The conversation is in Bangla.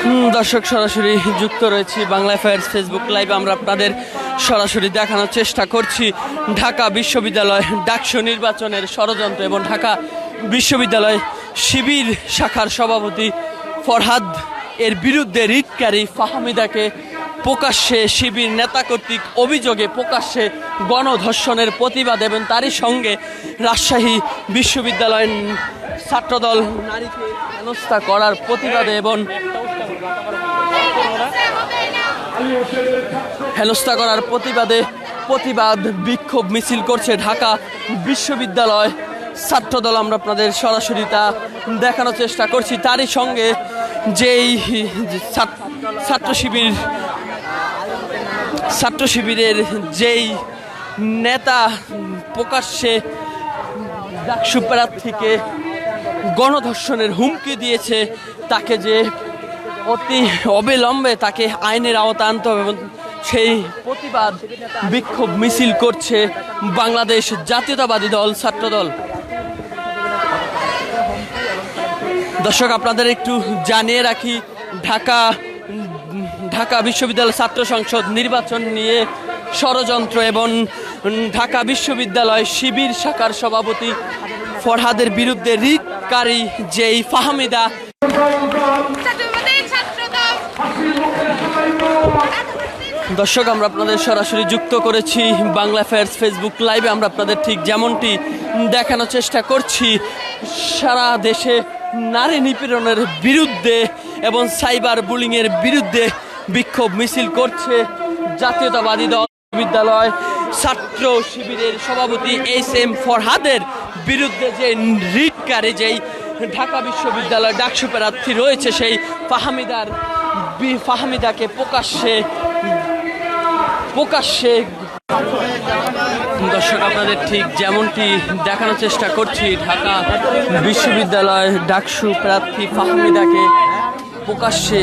দর্শক, সরাসরি যুক্ত রয়েছি বাংলা ফায়ার্স ফেসবুক লাইভে আমরা আপনাদের সরাসরি দেখানোর চেষ্টা করছি ঢাকা বিশ্ববিদ্যালয় ডাকসু নির্বাচনের ষড়যন্ত্র এবং ঢাকা বিশ্ববিদ্যালয় শিবির শাখার সভাপতি ফরহাদ এর বিরুদ্ধে রিটকারী ফাহমিদাকে প্রকাশ্যে শিবির নেতা কর্তৃক অভিযোগে প্রকাশ্যে গণধর্ষণের প্রতিবাদ এবং তারই সঙ্গে রাজশাহী বিশ্ববিদ্যালয়ের ছাত্রদল নারীকে হেনস্থা করার প্রতিবাদে এবং হেনস্থা করার প্রতিবাদে প্রতিবাদ বিক্ষোভ মিছিল করছে ঢাকা বিশ্ববিদ্যালয়। ছাত্রদল, আমরা আপনাদের সরাসরি তা দেখানোর চেষ্টা করছি। তারই সঙ্গে যেই ছাত্র- শিবির, ছাত্র শিবিরের যেই নেতা প্রকাশ্যে ডাকসু প্রার্থীকে গণধর্ষণের হুমকি দিয়েছে, তাকে যে অতি অবিলম্বে তাকে আইনের আওতা আনতে হবে এবং সেই প্রতিবাদ, বিক্ষোভ মিছিল করছে বাংলাদেশ জাতীয়তাবাদী দল ছাত্রদল দর্শক, আপনাদের একটু জানিয়ে রাখি, ঢাকা ঢাকা বিশ্ববিদ্যালয় ছাত্র সংসদ নির্বাচন নিয়ে ষড়যন্ত্র এবং ঢাকা বিশ্ববিদ্যালয় শিবির শাখার সভাপতি ফরহাদের বিরুদ্ধে রিটকারী যেই ফাহমিদা ছাত্রবাদী ছাত্রদল দর্শক, আমরা আপনাদের সরাসরি যুক্ত করেছি বাংলা ফেয়ার্স ফেসবুক লাইভে। আমরা আপনাদের ঠিক যেমনটি দেখানোর চেষ্টা করছি, সারা দেশে নারী নিপীড়নের বিরুদ্ধে এবং সাইবার বুলিংয়ের বিরুদ্ধে বিক্ষোভ মিছিল করছে জাতীয়তাবাদী দল, বিদ্যালয়, ছাত্র শিবিরের সভাপতি এস এম ফরহাদের বিরুদ্ধে যে রিটকারী যেই ঢাকা বিশ্ববিদ্যালয় ডাকসু প্রার্থী রয়েছে, সেই ফাহামিদার ফাহামিদাকে প্রকাশ্যে প্রকাশ্যে দর্শক আপনাদের ঠিক যেমনটি দেখানোর চেষ্টা করছি ঢাকা বিশ্ববিদ্যালয় ডাকসু প্রার্থী ফাহমিদাকে প্রকাশ্যে